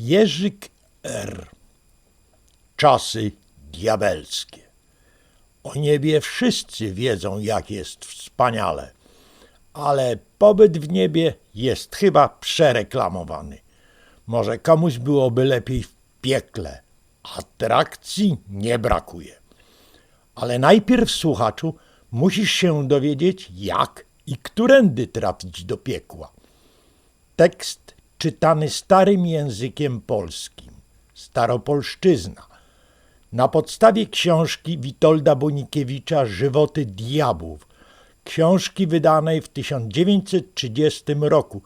Jerzyk R. Czasy diabelskie. O niebie wszyscy wiedzą, jak jest wspaniale, ale pobyt w niebie jest chyba przereklamowany. Może komuś byłoby lepiej w piekle. Atrakcji nie brakuje. Ale najpierw, słuchaczu, musisz się dowiedzieć, jak i którędy trafić do piekła. Tekst czytany starym językiem polskim, staropolszczyzna, na podstawie książki Witolda Bonikiewicza Żywoty diabłów, książki wydanej w 1930 roku,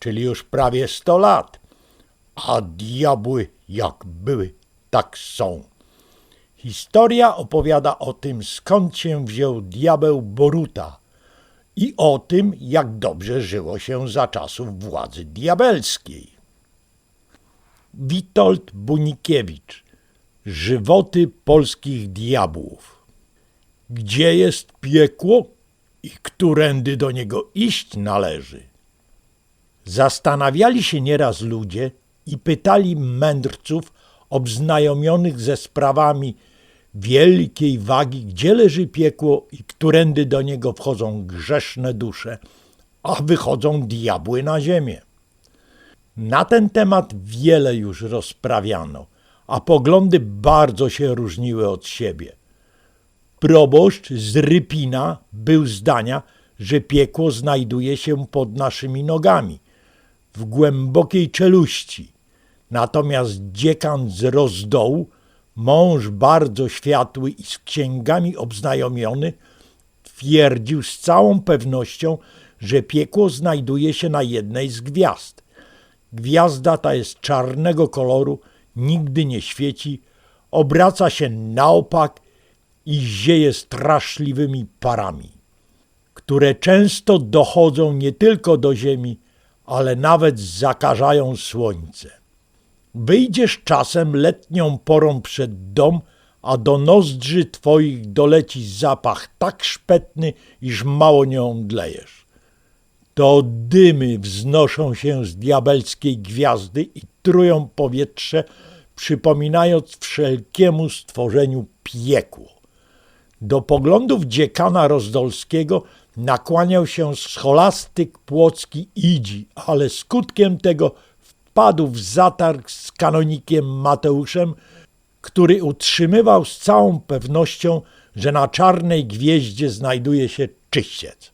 czyli już prawie 100 lat. A diabły jak były, tak są. Historia opowiada o tym, skąd się wziął diabeł Boruta i o tym, jak dobrze żyło się za czasów władzy diabelskiej. Witold Bunikiewicz Żywoty polskich diabłów Gdzie jest piekło i którędy do niego iść należy? Zastanawiali się nieraz ludzie i pytali mędrców obznajomionych ze sprawami wielkiej wagi, gdzie leży piekło i którędy do niego wchodzą grzeszne dusze, a wychodzą diabły na ziemię. Na ten temat wiele już rozprawiano, a poglądy bardzo się różniły od siebie. Proboszcz z Rypina był zdania, że piekło znajduje się pod naszymi nogami, w głębokiej czeluści. Natomiast dziekan z Rozdołu, mąż bardzo światły i z księgami obznajomiony, twierdził z całą pewnością, że piekło znajduje się na jednej z gwiazd. Gwiazda ta jest czarnego koloru, nigdy nie świeci, obraca się na opak i zieje straszliwymi parami, które często dochodzą nie tylko do ziemi, ale nawet zakażają słońce. Wyjdziesz czasem letnią porą przed dom, a do nozdrzy twoich doleci zapach tak szpetny, iż mało nie omdlejesz. To dymy wznoszą się z diabelskiej gwiazdy i trują powietrze, przypominając wszelkiemu stworzeniu piekło. Do poglądów dziekana Rozdolskiego nakłaniał się scholastyk płocki Idzi, ale skutkiem tego wpadł w zatarg z kanonikiem Mateuszem, który utrzymywał z całą pewnością, że na czarnej gwieździe znajduje się czyściec.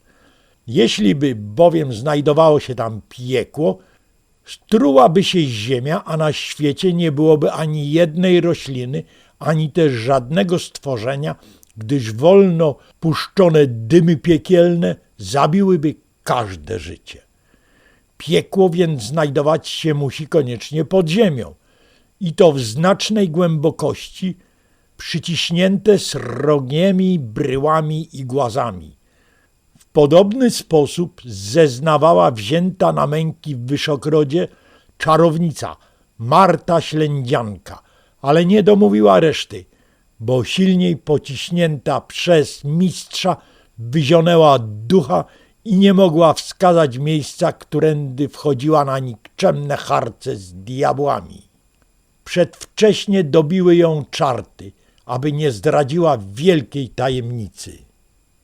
Jeśli by bowiem znajdowało się tam piekło, strułaby się ziemia, a na świecie nie byłoby ani jednej rośliny, ani też żadnego stworzenia, gdyż wolno puszczone dymy piekielne zabiłyby każde życie. Piekło więc znajdować się musi koniecznie pod ziemią i to w znacznej głębokości, przyciśnięte srogiemi bryłami i głazami. W podobny sposób zeznawała wzięta na męki w Wyszokrodzie czarownica Marta Ślędzianka, ale nie domówiła reszty, bo silniej pociśnięta przez mistrza wyzionęła ducha i nie mogła wskazać miejsca, którędy wchodziła na nikczemne harce z diabłami. Przedwcześnie dobiły ją czarty, aby nie zdradziła wielkiej tajemnicy.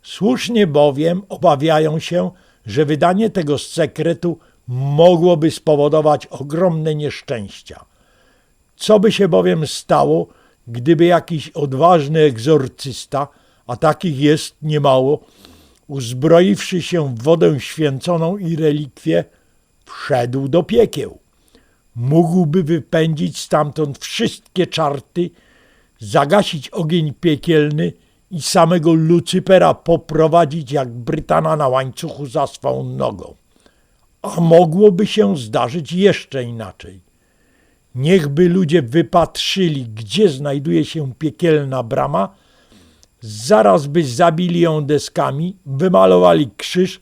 Słusznie bowiem obawiają się, że wydanie tego sekretu mogłoby spowodować ogromne nieszczęścia. Co by się bowiem stało, gdyby jakiś odważny egzorcysta, a takich jest niemało, uzbroiwszy się w wodę święconą i relikwie, wszedł do piekieł. Mógłby wypędzić stamtąd wszystkie czarty, zagasić ogień piekielny i samego Lucypera poprowadzić jak Brytana na łańcuchu za swą nogą. A mogłoby się zdarzyć jeszcze inaczej. Niechby ludzie wypatrzyli, gdzie znajduje się piekielna brama, zaraz by zabili ją deskami, wymalowali krzyż,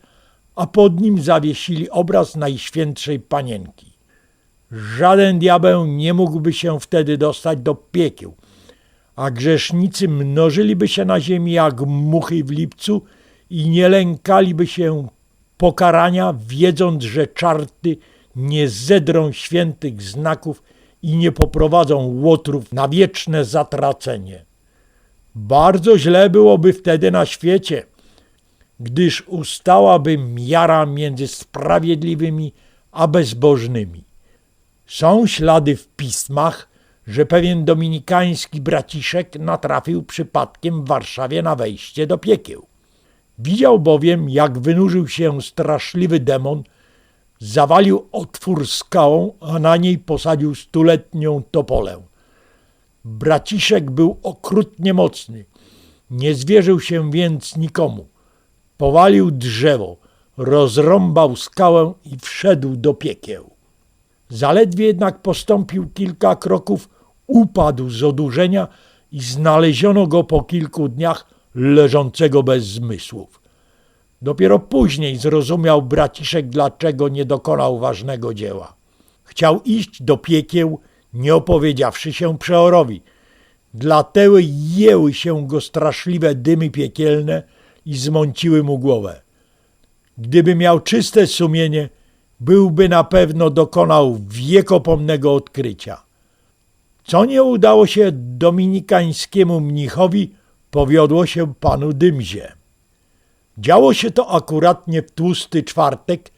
a pod nim zawiesili obraz Najświętszej Panienki. Żaden diabeł nie mógłby się wtedy dostać do piekieł, a grzesznicy mnożyliby się na ziemi jak muchy w lipcu i nie lękaliby się pokarania, wiedząc, że czarty nie zedrą świętych znaków i nie poprowadzą łotrów na wieczne zatracenie. Bardzo źle byłoby wtedy na świecie, gdyż ustałaby miara między sprawiedliwymi a bezbożnymi. Są ślady w pismach, że pewien dominikański braciszek natrafił przypadkiem w Warszawie na wejście do piekieł. Widział bowiem, jak wynurzył się straszliwy demon, zawalił otwór skałą, a na niej posadził stuletnią topolę. Braciszek był okrutnie mocny, nie zwierzył się więc nikomu. Powalił drzewo, rozrąbał skałę i wszedł do piekieł. Zaledwie jednak postąpił kilka kroków, upadł z odurzenia i znaleziono go po kilku dniach leżącego bez zmysłów. Dopiero później zrozumiał braciszek, dlaczego nie dokonał ważnego dzieła. Chciał iść do piekieł, nie opowiedziawszy się przeorowi. Dlatego jęły się go straszliwe dymy piekielne i zmąciły mu głowę. Gdyby miał czyste sumienie, byłby na pewno dokonał wiekopomnego odkrycia. Co nie udało się dominikańskiemu mnichowi, powiodło się panu Dymzie. Działo się to akuratnie w tłusty czwartek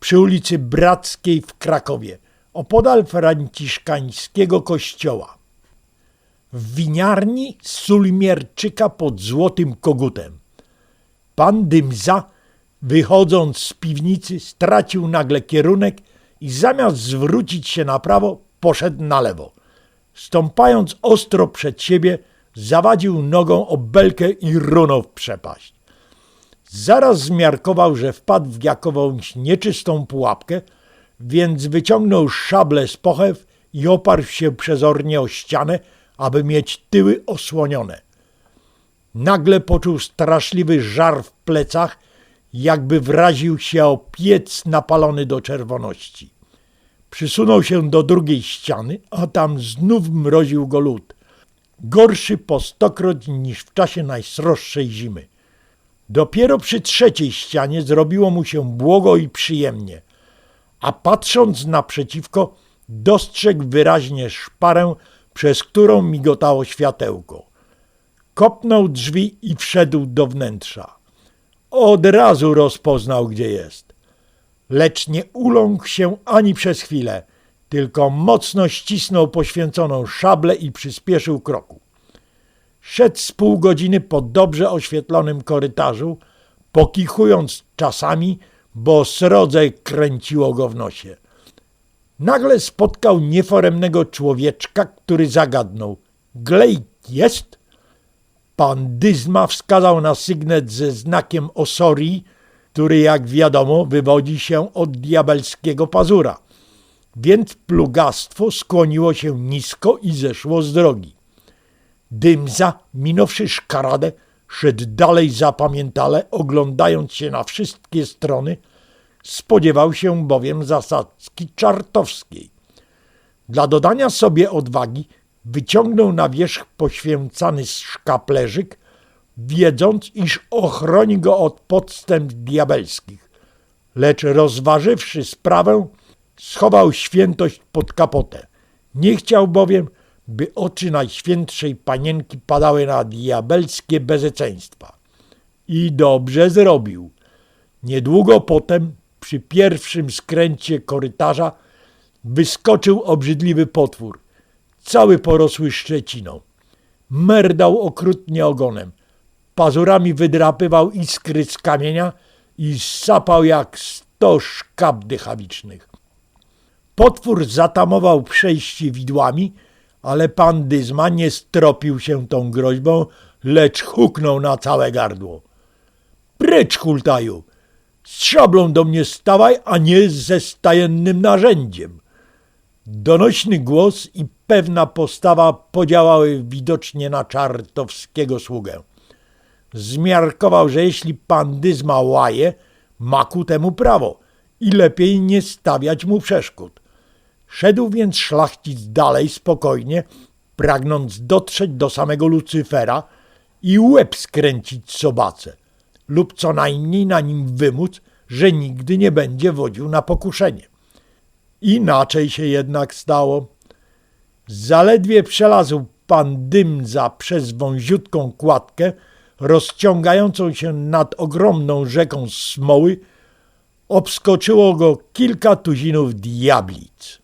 przy ulicy Brackiej w Krakowie, opodal franciszkańskiego kościoła. W winiarni Sulmierczyka pod Złotym Kogutem. Pan Dymza, wychodząc z piwnicy, stracił nagle kierunek i zamiast zwrócić się na prawo, poszedł na lewo. Stąpając ostro przed siebie, zawadził nogą o belkę i runął w przepaść. Zaraz zmiarkował, że wpadł w jakąś nieczystą pułapkę, więc wyciągnął szablę z pochew i oparł się przezornie o ścianę, aby mieć tyły osłonione. Nagle poczuł straszliwy żar w plecach, jakby wraził się o piec napalony do czerwoności. Przysunął się do drugiej ściany, a tam znów mroził go lód. Gorszy po stokroć niż w czasie najsroższej zimy. Dopiero przy trzeciej ścianie zrobiło mu się błogo i przyjemnie, a patrząc naprzeciwko, dostrzegł wyraźnie szparę, przez którą migotało światełko. Kopnął drzwi i wszedł do wnętrza. Od razu rozpoznał, gdzie jest. Lecz nie uląkł się ani przez chwilę, tylko mocno ścisnął poświęconą szablę i przyspieszył kroku. Szedł z pół godziny po dobrze oświetlonym korytarzu, pokichując czasami, bo srodze kręciło go w nosie. Nagle spotkał nieforemnego człowieczka, który zagadnął. Glejt jest? Pan Dyzma wskazał na sygnet ze znakiem Osorii, który jak wiadomo wywodzi się od diabelskiego pazura. Więc plugastwo skłoniło się nisko i zeszło z drogi. Dymza, minąwszy szkaradę, szedł dalej zapamiętale, oglądając się na wszystkie strony, spodziewał się bowiem zasadzki czartowskiej. Dla dodania sobie odwagi wyciągnął na wierzch poświęcany szkaplerzyk, wiedząc, iż ochroni go od podstęp diabelskich. Lecz rozważywszy sprawę, schował świętość pod kapotę. Nie chciał bowiem, by oczy Najświętszej Panienki padały na diabelskie bezeceństwa. I dobrze zrobił. Niedługo potem, przy pierwszym skręcie korytarza, wyskoczył obrzydliwy potwór, cały porosły szczeciną. Merdał okrutnie ogonem, pazurami wydrapywał iskry z kamienia i sapał jak sto szkap dychawicznych. Potwór zatamował przejście widłami, ale pan Dyzma nie stropił się tą groźbą, lecz huknął na całe gardło. Precz, hultaju! Z szablą do mnie stawaj, a nie ze stajennym narzędziem. Donośny głos i pewna postawa podziałały widocznie na czartowskiego sługę. Zmiarkował, że jeśli pan Dyzma łaje, ma ku temu prawo i lepiej nie stawiać mu przeszkód. Szedł więc szlachcic dalej spokojnie, pragnąc dotrzeć do samego Lucyfera i łeb skręcić sobace, lub co najmniej na nim wymóc, że nigdy nie będzie wodził na pokuszenie. Inaczej się jednak stało. Zaledwie przelazł pan Dymza przez wąziutką kładkę, rozciągającą się nad ogromną rzeką smoły, obskoczyło go kilka tuzinów diablic.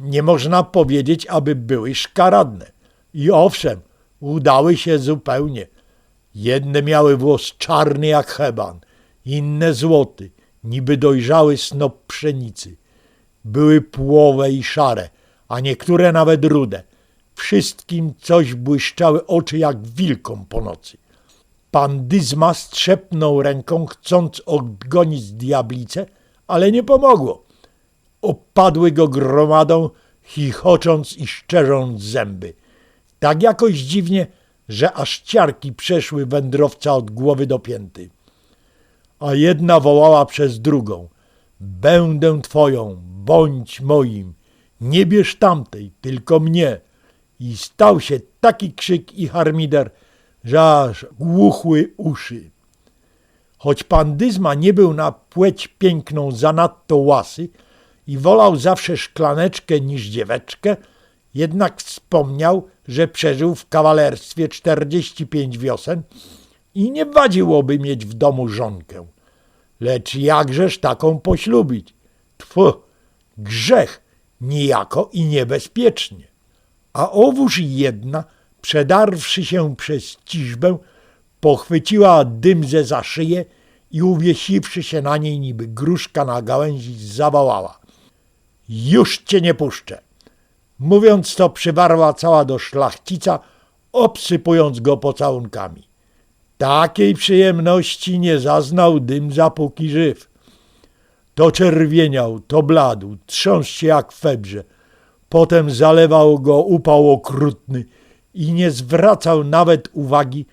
Nie można powiedzieć, aby były szkaradne. I owszem, udały się zupełnie. Jedne miały włos czarny jak heban, inne złoty, niby dojrzały snop pszenicy. Były płowe i szare, a niektóre nawet rude. Wszystkim coś błyszczały oczy jak wilkom po nocy. Pan Dyzma strzepnął ręką, chcąc odgonić diablicę, ale nie pomogło. Opadły go gromadą, chichocząc i szczerząc zęby. Tak jakoś dziwnie, że aż ciarki przeszły wędrowca od głowy do pięty. A jedna wołała przez drugą. Będę twoją, bądź moim. Nie bierz tamtej, tylko mnie. I stał się taki krzyk i harmider, że aż głuchły uszy. Choć pan Dyzma nie był na płeć piękną zanadto łasy i wolał zawsze szklaneczkę niż dzieweczkę, jednak wspomniał, że przeżył w kawalerstwie 45 wiosen i nie wadziłoby mieć w domu żonkę. Lecz jakżeż taką poślubić? Tfu, grzech, niejako i niebezpiecznie. A owóż jedna, przedarwszy się przez ciżbę, pochwyciła dymzę za szyję i uwiesiwszy się na niej niby gruszka na gałęzi, zawołała. Już cię nie puszczę. Mówiąc to, przywarła cała do szlachcica, obsypując go pocałunkami. Takiej przyjemności nie zaznał dym zapóki żyw. To czerwieniał, to bladł, trząsł się jak febrze. Potem zalewał go upał okrutny i nie zwracał nawet uwagi,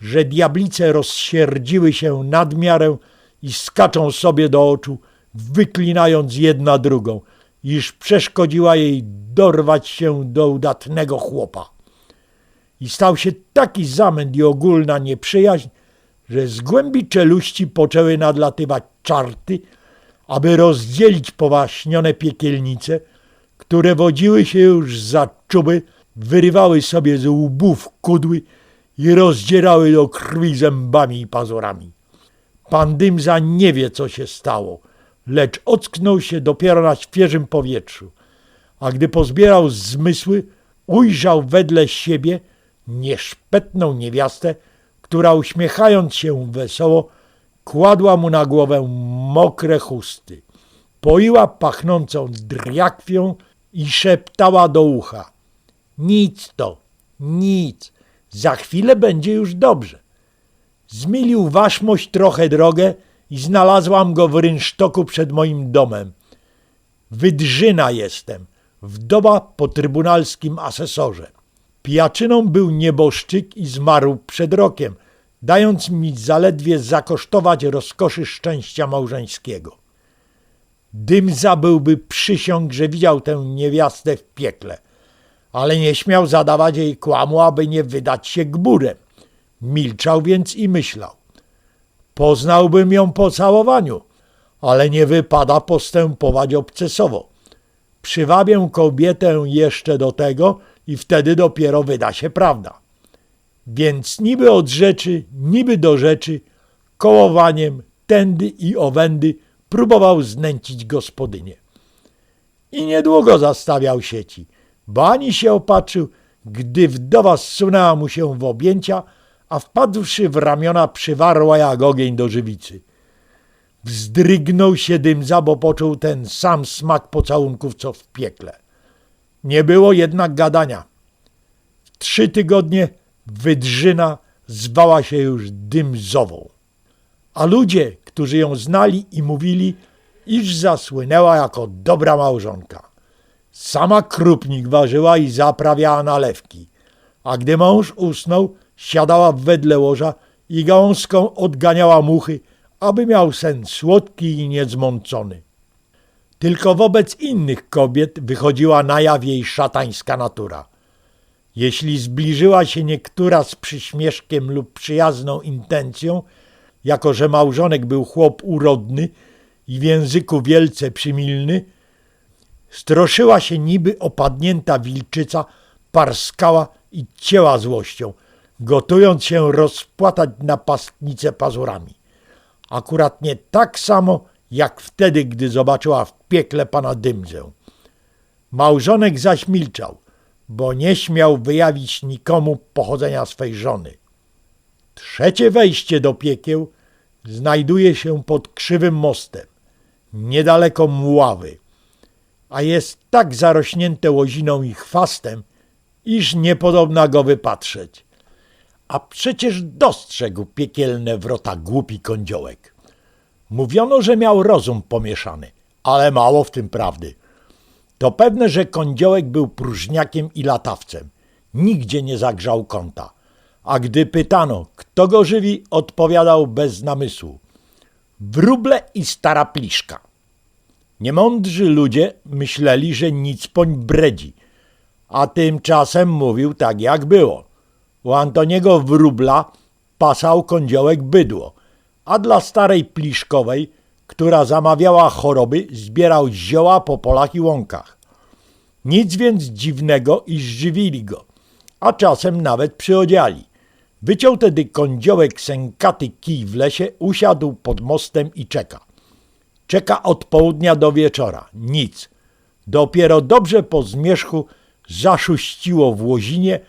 że diablice rozsierdziły się nad miarę i skaczą sobie do oczu, wyklinając jedna drugą, iż przeszkodziła jej dorwać się do udatnego chłopa. I stał się taki zamęt i ogólna nieprzyjaźń, że z głębi czeluści poczęły nadlatywać czarty, aby rozdzielić powaśnione piekielnice, które wodziły się już za czuby, wyrywały sobie z łbów kudły i rozdzierały do krwi zębami i pazurami. Pan Dymza nie wie, co się stało, lecz ocknął się dopiero na świeżym powietrzu, a gdy pozbierał zmysły, ujrzał wedle siebie nieszpetną niewiastę, która uśmiechając się wesoło, kładła mu na głowę mokre chusty. Poiła pachnącą driakwią i szeptała do ucha. Nic to, nic, za chwilę będzie już dobrze. Zmilił waszmość trochę drogę i znalazłam go w rynsztoku przed moim domem. Wydrzyna jestem, wdowa po trybunalskim asesorze. Pijaczyną był nieboszczyk i zmarł przed rokiem, dając mi zaledwie zakosztować rozkoszy szczęścia małżeńskiego. Dymza byłby przysiąg, że widział tę niewiastę w piekle, ale nie śmiał zadawać jej kłamu, aby nie wydać się gburem. Milczał więc i myślał. Poznałbym ją po całowaniu, ale nie wypada postępować obcesowo. Przywabię kobietę jeszcze do tego i wtedy dopiero wyda się prawda. Więc niby od rzeczy, niby do rzeczy, kołowaniem tędy i owędy próbował znęcić gospodynię. I niedługo zastawiał sieci, bo ani się opatrzył, gdy wdowa zsunęła mu się w objęcia, a wpadłszy w ramiona przywarła jak ogień do żywicy. Wzdrygnął się dymza, bo poczuł ten sam smak pocałunków, co w piekle. Nie było jednak gadania. W trzy tygodnie Wydrzyna zwała się już Dymzową. A ludzie, którzy ją znali i mówili, iż zasłynęła jako dobra małżonka. Sama krupnik ważyła i zaprawiała nalewki, a gdy mąż usnął, siadała wedle łoża i gałązką odganiała muchy, aby miał sen słodki i niezmącony. Tylko wobec innych kobiet wychodziła na jaw jej szatańska natura. Jeśli zbliżyła się niektóra z przyśmieszkiem lub przyjazną intencją, jako że małżonek był chłop urodny i w języku wielce przymilny, Stroszyła się niby opadnięta wilczyca, parskała i cięła złością, gotując się rozpłatać napastnicę pazurami. Akurat nie tak samo, jak wtedy, gdy zobaczyła w piekle pana Dymzę. Małżonek zaś milczał, bo nie śmiał wyjawić nikomu pochodzenia swej żony. Trzecie wejście do piekieł znajduje się pod krzywym mostem, niedaleko mławy, a jest tak zarośnięte łoziną i chwastem, iż niepodobna go wypatrzeć. A przecież dostrzegł piekielne wrota głupi kądziołek. Mówiono, że miał rozum pomieszany, ale mało w tym prawdy. To pewne, że kądziołek był próżniakiem i latawcem. Nigdzie nie zagrzał kąta. A gdy pytano, kto go żywi, odpowiadał bez namysłu. Wróble i stara pliszka. Niemądrzy ludzie myśleli, że nic poń bredzi, a tymczasem mówił tak jak było. U Antoniego Wróbla pasał kądziołek bydło, a dla starej pliszkowej, która zamawiała choroby, zbierał zioła po polach i łąkach. Nic więc dziwnego, iż żywili go, a czasem nawet przyodziali. Wyciął tedy kądziołek sękaty kij w lesie, usiadł pod mostem i czeka. Czeka od południa do wieczora. Nic. Dopiero dobrze po zmierzchu zaszuściło w łozinie,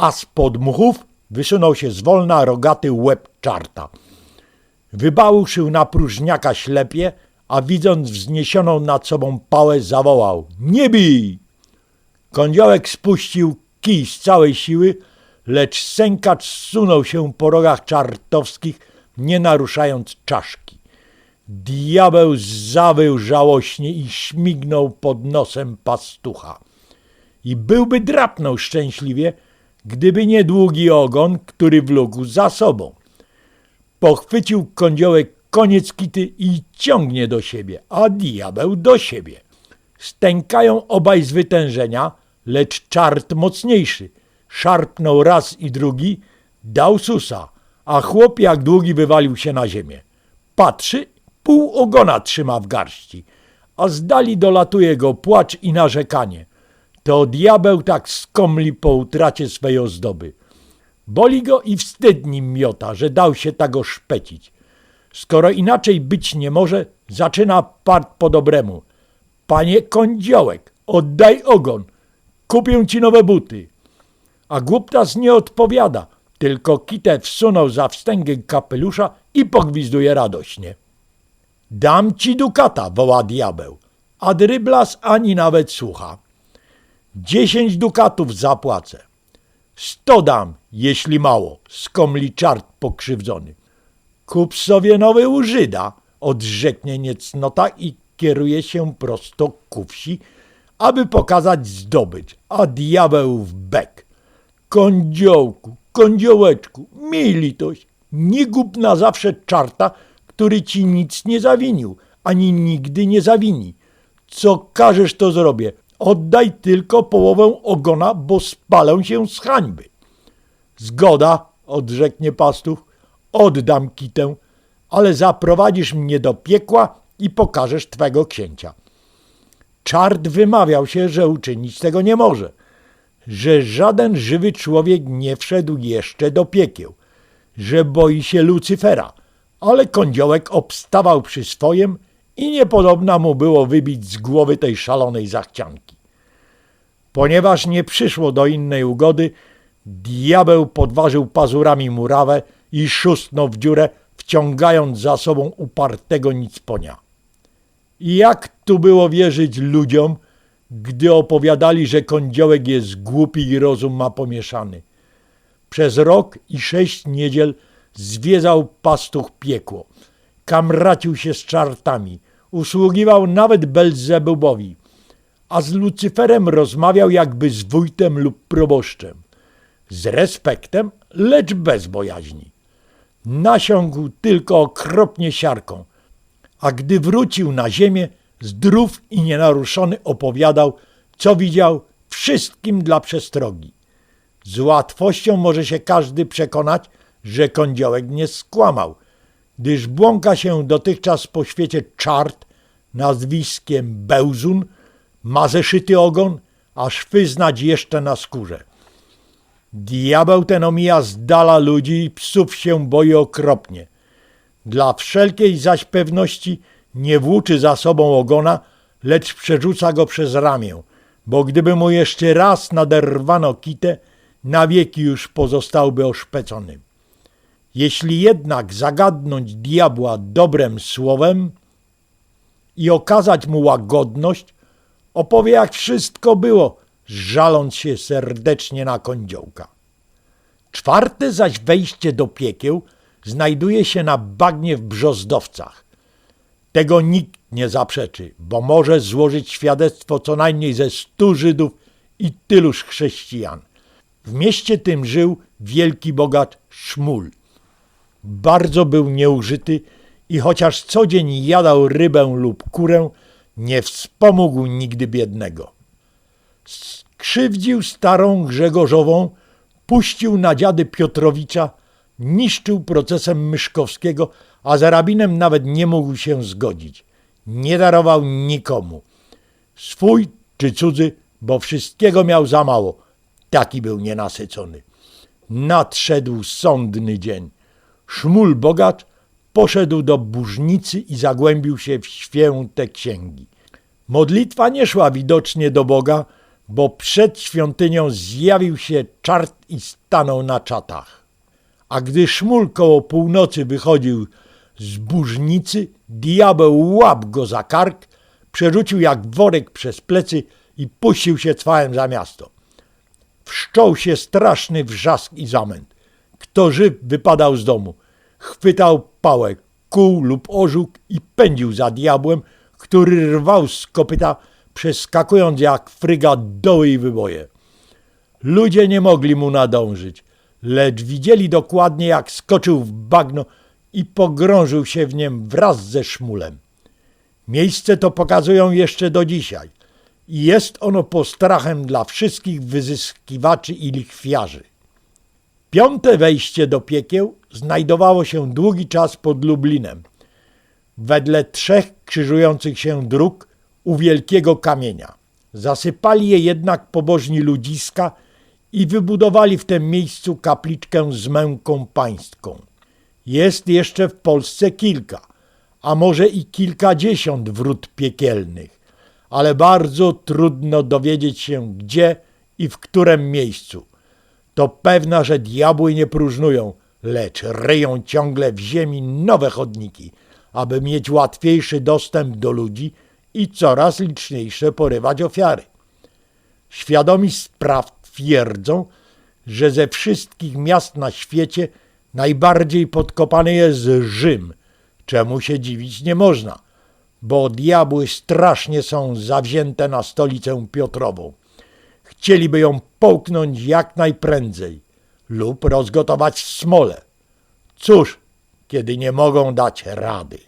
a spod mchów wysunął się zwolna rogaty łeb czarta. Wybałuszył na próżniaka ślepie, a widząc wzniesioną nad sobą pałę zawołał – Nie bij! Kądziołek spuścił kij z całej siły, lecz sękacz zsunął się po rogach czartowskich, nie naruszając czaszki. Diabeł zawył żałośnie i śmignął pod nosem pastucha. I byłby drapnął szczęśliwie, gdyby nie długi ogon, który wlókł za sobą. Pochwycił kądziołek koniec kity i ciągnie do siebie, a diabeł do siebie. Stękają obaj z wytężenia, lecz czart mocniejszy. Szarpnął raz i drugi, dał susa, a chłop jak długi wywalił się na ziemię. Patrzy, pół ogona trzyma w garści, a z dali dolatuje go płacz i narzekanie. To diabeł tak skomli po utracie swej ozdoby. Boli go i wstyd nim miota, że dał się tak oszpecić. Skoro inaczej być nie może, zaczyna part po dobremu. Panie kądziołek, oddaj ogon, kupię ci nowe buty. A głuptas nie odpowiada, tylko kitę wsunął za wstęgę kapelusza i pogwizduje radośnie. Dam ci dukata, woła diabeł, a dryblas ani nawet słucha. Dziesięć dukatów zapłacę. Sto dam, jeśli mało, skomli czart pokrzywdzony. Kup sobie nowy u Żyda, odrzeknie niecnota i kieruje się prosto ku wsi, aby pokazać zdobycz, a diabeł w bek. Kądziołku, kądziołeczku, miej litość, nie gub na zawsze czarta, który ci nic nie zawinił, ani nigdy nie zawini. Co każesz, to zrobię. Oddaj tylko połowę ogona, bo spalę się z hańby. Zgoda, odrzeknie pastuch, oddam kitę, ale zaprowadzisz mnie do piekła i pokażesz twego księcia. Czart wymawiał się, że uczynić tego nie może, że żaden żywy człowiek nie wszedł jeszcze do piekieł, że boi się Lucyfera, ale kądziołek obstawał przy swojem i niepodobna mu było wybić z głowy tej szalonej zachcianki. Ponieważ nie przyszło do innej ugody, diabeł podważył pazurami murawę i szustnął w dziurę, wciągając za sobą upartego nicponia. Jak tu było wierzyć ludziom, gdy opowiadali, że kądziołek jest głupi i rozum ma pomieszany? Przez rok i sześć niedziel zwiedzał pastuch piekło. Kamracił się z czartami, usługiwał nawet Belzebubowi, a z Lucyferem rozmawiał jakby z wójtem lub proboszczem. Z respektem, lecz bez bojaźni. Nasiągł tylko okropnie siarką, a gdy wrócił na ziemię, zdrów i nienaruszony opowiadał, co widział wszystkim dla przestrogi. Z łatwością może się każdy przekonać, że kądziołek nie skłamał, gdyż błąka się dotychczas po świecie czart nazwiskiem Bełzun, ma zeszyty ogon, a szwy znać jeszcze na skórze. Diabeł ten omija z dala ludzi i psów się boi okropnie. Dla wszelkiej zaś pewności nie włóczy za sobą ogona, lecz przerzuca go przez ramię, bo gdyby mu jeszcze raz naderwano kitę, na wieki już pozostałby oszpecony. Jeśli jednak zagadnąć diabła dobrem słowem i okazać mu łagodność, opowie jak wszystko było, żaląc się serdecznie na kądziołka. Czwarte zaś wejście do piekieł znajduje się na bagnie w Brzozdowcach. Tego nikt nie zaprzeczy, bo może złożyć świadectwo co najmniej ze stu Żydów i tyluż chrześcijan. W mieście tym żył wielki bogacz Szmul. Bardzo był nieużyty i chociaż co dzień jadał rybę lub kurę, nie wspomógł nigdy biednego. Skrzywdził starą Grzegorzową, puścił na dziady Piotrowicza, niszczył procesem Myszkowskiego, a za rabinem nawet nie mógł się zgodzić. Nie darował nikomu. Swój czy cudzy, bo wszystkiego miał za mało. Taki był nienasycony. Nadszedł sądny dzień. Szmul bogacz poszedł do burznicy i zagłębił się w święte księgi. Modlitwa nie szła widocznie do Boga, bo przed świątynią zjawił się czart i stanął na czatach. A gdy szmul koło północy wychodził z burznicy, diabeł łap go za kark, przerzucił jak worek przez plecy i puścił się cwałem za miasto. Wszczął się straszny wrzask i zamęt. Kto żyw wypadał z domu, chwytał pałę, kół lub orzuk i pędził za diabłem, który rwał z kopyta, przeskakując jak fryga doły i wyboje. Ludzie nie mogli mu nadążyć, lecz widzieli dokładnie, jak skoczył w bagno i pogrążył się w niem wraz ze szmulem. Miejsce to pokazują jeszcze do dzisiaj i jest ono postrachem dla wszystkich wyzyskiwaczy i lichwiarzy. Piąte wejście do piekieł znajdowało się długi czas pod Lublinem, wedle trzech krzyżujących się dróg u wielkiego kamienia. Zasypali je jednak pobożni ludziska i wybudowali w tym miejscu kapliczkę z męką pańską. Jest jeszcze w Polsce kilka, a może i kilkadziesiąt wrót piekielnych, ale bardzo trudno dowiedzieć się gdzie i w którym miejscu. To pewna, że diabły nie próżnują, lecz ryją ciągle w ziemi nowe chodniki, aby mieć łatwiejszy dostęp do ludzi i coraz liczniejsze porywać ofiary. Świadomi spraw twierdzą, że ze wszystkich miast na świecie najbardziej podkopany jest Rzym, czemu się dziwić nie można, bo diabły strasznie są zawzięte na stolicę Piotrową. Chcieliby ją połknąć jak najprędzej lub rozgotować w smole. Cóż, kiedy nie mogą dać rady.